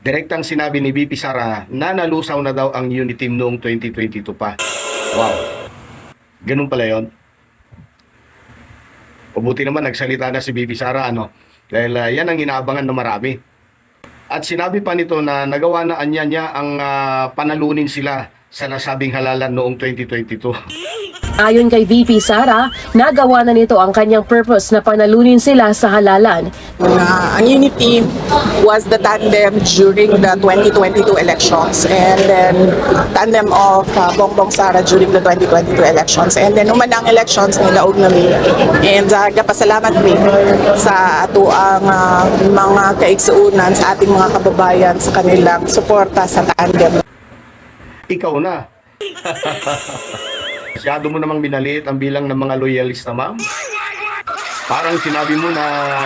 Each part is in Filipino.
direktang sinabi ni BP Sara na nalusaw na daw ang unit team noong 2022 pa. Wow. Ganun pala yon. Pabuti naman nagsalita na si BP Sara ano. Dahil ah, yan ang inaabangan ng marami. At sinabi pa nito na nagawa na anya niya ang ah, panalunin sila sa nasabing halalan noong 2022. Ayon kay VP Sara, nagawa na nito ang kanyang purpose na panalunin sila sa halalan. Uh, ang unity was the tandem during the 2022 elections and then tandem of uh, Bongbong Sara during the 2022 elections and then human ang elections nilaog na mi and uh, kapasalamat mi sa ato ang uh, mga kaigsuunan sa ating mga kababayan sa kanilang suporta sa tandem Ikaw na. Masyado mo namang binaliit ang bilang ng mga loyalista, ma'am. Parang sinabi mo na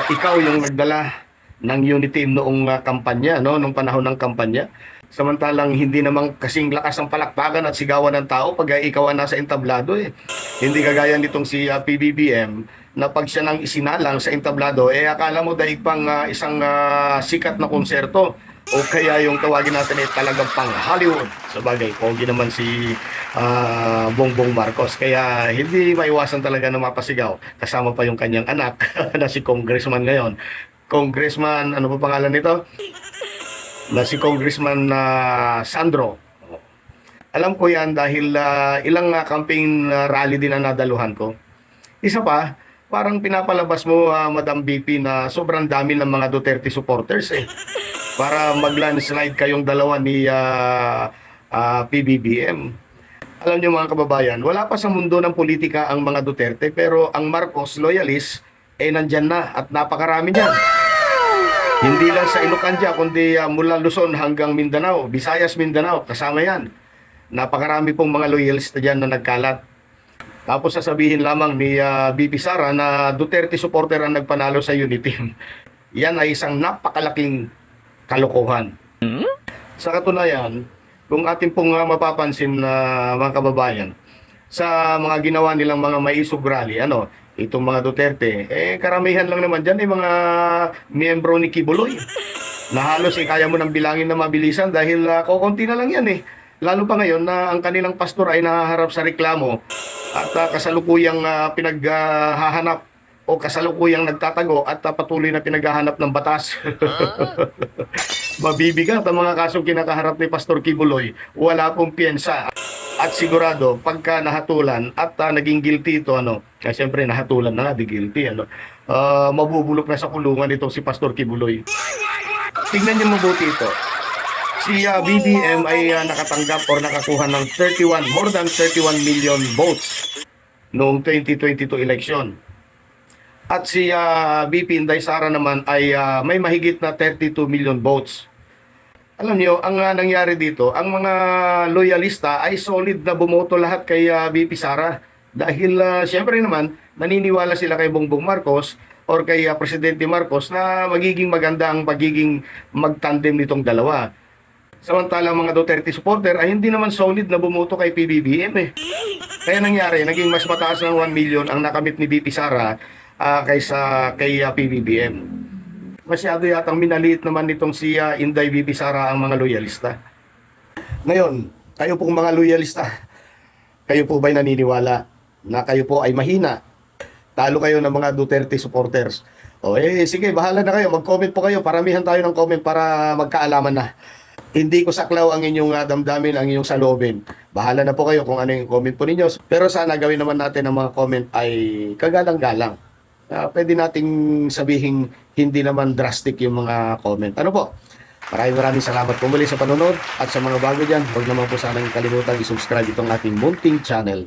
ikaw yung nagdala ng unity team noong ah, kampanya, no? Nung panahon ng kampanya. Samantalang hindi namang kasing lakas ng palakpakan at sigawan ng tao pag ikaw ang nasa entablado eh. Hindi kagaya nitong si ah, PBBM na pag siya nang isinalang sa entablado, eh akala mo daig pang ah, isang ah, sikat na konserto o kaya yung tawagin natin ay talagang pang Hollywood. Sa bagay, pogi naman si ah, Bongbong Marcos. Kaya hindi maiwasan talaga na mapasigaw. Kasama pa yung kanyang anak na si Congressman ngayon. Congressman, ano pa pangalan nito? Na si Congressman na Sandro. Alam ko yan dahil ah, ilang ah, campaign ah, rally din ang nadaluhan ko. Isa pa, parang pinapalabas mo, ah, Madam BP, na sobrang dami ng mga Duterte supporters eh. Para mag-landslide kayong dalawa ni ah, ah, PBBM. Alam niyo mga kababayan, wala pa sa mundo ng politika ang mga Duterte pero ang Marcos loyalist eh nandyan na at napakarami niyan. Hindi lang sa Ilocanja kundi ah, mula Luzon hanggang Mindanao, Visayas, Mindanao, kasama yan. Napakarami pong mga loyalista dyan na nagkalat. Tapos sasabihin lamang ni ah, BP Sara na Duterte supporter ang nagpanalo sa unity. Yan ay isang napakalaking kalokohan. Sa katunayan, kung atin pong ah, mapapansin na mga kababayan, sa mga ginawa nilang mga maisog rally, ano, itong mga Duterte, eh karamihan lang naman dyan, eh mga miyembro ni Kibuloy. Na halos eh, kaya mo nang bilangin na mabilisan dahil uh, kukunti na lang yan eh. Lalo pa ngayon na ang kanilang pastor ay nahaharap sa reklamo at ah, kasalukuyang ah, pinaghahanap o kasalukuyang nagtatago at ah, patuloy na pinaghahanap ng batas. Mabibigat ang mga kasong kinakaharap ni Pastor Kibuloy. Wala pong piyensa. At sigurado, pagka nahatulan at ah, naging guilty ito, ano, kaya siyempre nahatulan na nga, di guilty, ano, ah, mabubulok na sa kulungan itong si Pastor Kibuloy. Tignan niyo mabuti ito. Si ah, BBM ay ah, nakatanggap or nakakuha ng 31, more than 31 million votes noong 2022 election. At si ah, BP Inday Sara naman ay ah, may mahigit na 32 million votes. Alam niyo, ang ah, nangyari dito, ang mga loyalista ay solid na bumoto lahat kay ah, BP Sara. Dahil ah, siyempre naman, naniniwala sila kay Bongbong Marcos or kay ah, Presidente Marcos na magiging maganda ang pagiging magtandem nitong dalawa. Samantalang mga Duterte supporter ay hindi naman solid na bumoto kay PBBM eh. Kaya nangyari, naging mas mataas ng 1 million ang nakamit ni BP Sara ah, kaysa kay ah, PBBM. Masyado yatang minaliit naman nitong si ah, Inday BP Sara ang mga loyalista. Ngayon, kayo pong mga loyalista, kayo po ba'y naniniwala na kayo po ay mahina? Talo kayo ng mga Duterte supporters. O eh, sige, bahala na kayo. Mag-comment po kayo. Paramihan tayo ng comment para magkaalaman na. Hindi ko saklaw ang inyong ah, damdamin, ang inyong salobin. Bahala na po kayo kung ano yung comment po ninyo. Pero sana gawin naman natin ang mga comment ay kagalang-galang. Ah, pwede nating sabihin hindi naman drastic yung mga comment. Ano po? Maraming maraming salamat po muli sa panonood at sa mga bago dyan, huwag naman po sanang kalimutan i-subscribe itong ating munting channel.